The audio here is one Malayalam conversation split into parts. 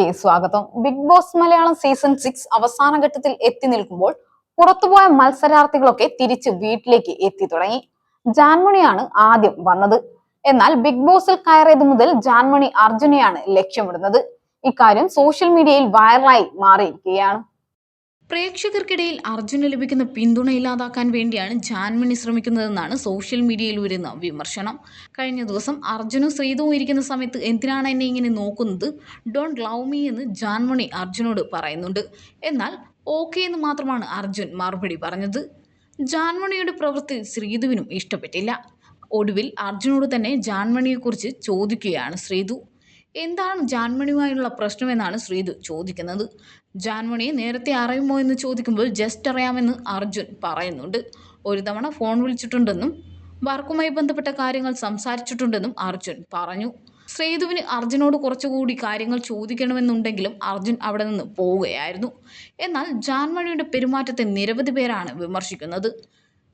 സ്വാഗതം. Bigg Boss Malayalam season six അവസാന ഘട്ടത്തിൽ എത്തി നിൽക്കുമ്പോൾ പുറത്തുപോയ മത്സരാർത്ഥികളൊക്കെ തിരിച്ച് വീട്ടിലേക്ക് എത്തി തുടങ്ങി. ജാൻമണിയാണ് ആദ്യം വന്നത്. എന്നാൽ ബിഗ് ബോസിൽ കയറിയത് മുതൽ ജാൻമണി അർജുനെയാണ് ലക്ഷ്യമിടുന്നത്. ഇക്കാര്യം സോഷ്യൽ മീഡിയയിൽ വൈറലായി മാറിയിരിക്കുകയാണ്. പ്രേക്ഷകർക്കിടയിൽ അർജുന് ലഭിക്കുന്ന പിന്തുണ ഇല്ലാതാക്കാൻ വേണ്ടിയാണ് ജാൻമണി ശ്രമിക്കുന്നതെന്നാണ് സോഷ്യൽ മീഡിയയിൽ വരുന്ന വിമർശനം. കഴിഞ്ഞ ദിവസം അർജുനും ശ്രീതവും ഇരിക്കുന്ന സമയത്ത് എന്തിനാണ് എന്നെ ഇങ്ങനെ നോക്കുന്നത്? ഡോണ്ട് ലവ് മീ എന്ന് ജാൻമണി അർജുനോട് പറയുന്നുണ്ട്. എന്നാൽ ഓക്കെ എന്ന് മാത്രമാണ് അർജുൻ മറുപടി പറഞ്ഞത്. ജാൻമണിയുടെ പ്രവൃത്തി ശ്രീതുവിനും ഇഷ്ടപ്പെട്ടില്ല. ഒടുവിൽ അർജുനോട് തന്നെ ജാൻമണിയെക്കുറിച്ച് ചോദിക്കുകയാണ് ശ്രീതു എന്താണ് ജാൻമണിയുമായുള്ള പ്രശ്നമെന്നാണ് ശ്രീതു ചോദിക്കുന്നത്. ജാൻമണിയെ നേരത്തെ അറിയുമോ എന്ന് ചോദിക്കുമ്പോൾ ജസ്റ്റ് അറിയാമെന്ന് അർജുൻ പറയുന്നുണ്ട്. ഒരു തവണ ഫോൺ വിളിച്ചിട്ടുണ്ടെന്നും വർക്കുമായി ബന്ധപ്പെട്ട കാര്യങ്ങൾ സംസാരിച്ചിട്ടുണ്ടെന്നും അർജുൻ പറഞ്ഞു. ശ്രീതുവിന് അർജുനോട് കുറച്ചുകൂടി കാര്യങ്ങൾ ചോദിക്കണമെന്നുണ്ടെങ്കിലും അർജുൻ അവിടെ നിന്ന് പോവുകയായിരുന്നു. എന്നാൽ ജാൻമണിയുടെ പെരുമാറ്റത്തെ നിരവധി പേരാണ് വിമർശിക്കുന്നത്.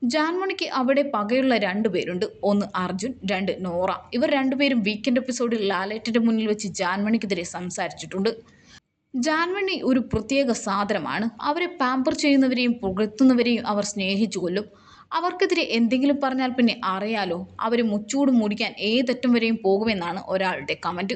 ജാൻമണിക്ക് അവിടെ പകയുള്ള രണ്ടുപേരുണ്ട് ഒന്ന് അർജുൻ രണ്ട് നോറ. ഇവർ രണ്ടുപേരും വീക്കെൻഡ് എപ്പിസോഡിൽ ലാലേറ്റിന്റെ മുന്നിൽ വെച്ച് ജാൻമണിക്കെതിരെ സംസാരിച്ചിട്ടുണ്ട്. ജാൻമണി ഒരു പ്രത്യേക സാധനമാണ്. അവരെ പാമ്പർ ചെയ്യുന്നവരെയും പുകഴ്ത്തുന്നവരെയും അവർ സ്നേഹിച്ചു കൊല്ലും. അവർക്കെതിരെ എന്തെങ്കിലും പറഞ്ഞാൽ പിന്നെ അറിയാലോ. അവർ മുച്ചൂട് മൂടിക്കാൻ ഏതറ്റം വരെയും പോകുമെന്നാണ് ഒരാളുടെ കമന്റ്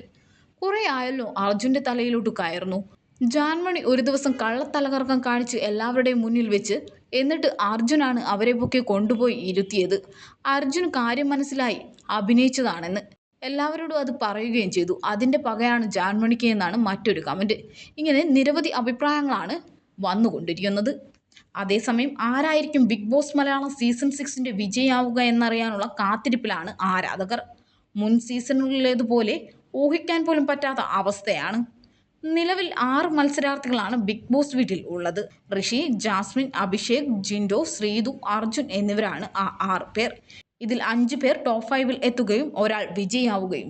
കുറേ ആയല്ലോ അർജുന്റെ തലയിലോട്ട് കയറുന്നു. ജാൻമണി ഒരു ദിവസം കള്ളത്തലകറക്കം കാണിച്ച് എല്ലാവരുടെയും മുന്നിൽ വെച്ച് എന്നിട്ട് അർജുനാണ് അവരെ പൊക്കെ കൊണ്ടുപോയി ഇരുത്തിയത്. അർജുൻ കാര്യം മനസ്സിലായി അഭിനയിച്ചതാണെന്ന്. എല്ലാവരോടും അത് പറയുകയും ചെയ്തു. അതിന്റെ പകയാണ് ജാൻമണിക്ക് എന്നാണ് മറ്റൊരു കമന്റ് ഇങ്ങനെ നിരവധി അഭിപ്രായങ്ങളാണ് വന്നുകൊണ്ടിരിക്കുന്നത്. അതേസമയം ആരായിരിക്കും ബിഗ് ബോസ് മലയാളം സീസൺ സിക്സിന്റെ വിജയാവുക എന്നറിയാനുള്ള കാത്തിരിപ്പിലാണ് ആരാധകർ. മുൻ സീസണുകളിലേതുപോലെ ഊഹിക്കാൻ പോലും പറ്റാത്ത അവസ്ഥയാണ്. നിലവിൽ ആറ് മത്സരാർത്ഥികളാണ് ബിഗ് ബോസ് വീട്ടിൽ ഉള്ളത്. ഋഷി ജാസ്മിൻ അഭിഷേക് ജിൻഡോ ശ്രീതു അർജുൻ എന്നിവരാണ് ആ ആറ് പേർ. ഇതിൽ അഞ്ച് പേർ ടോപ്പ് ഫൈവിൽ എത്തുകയും ഒരാൾ വിജയിയാവുകയും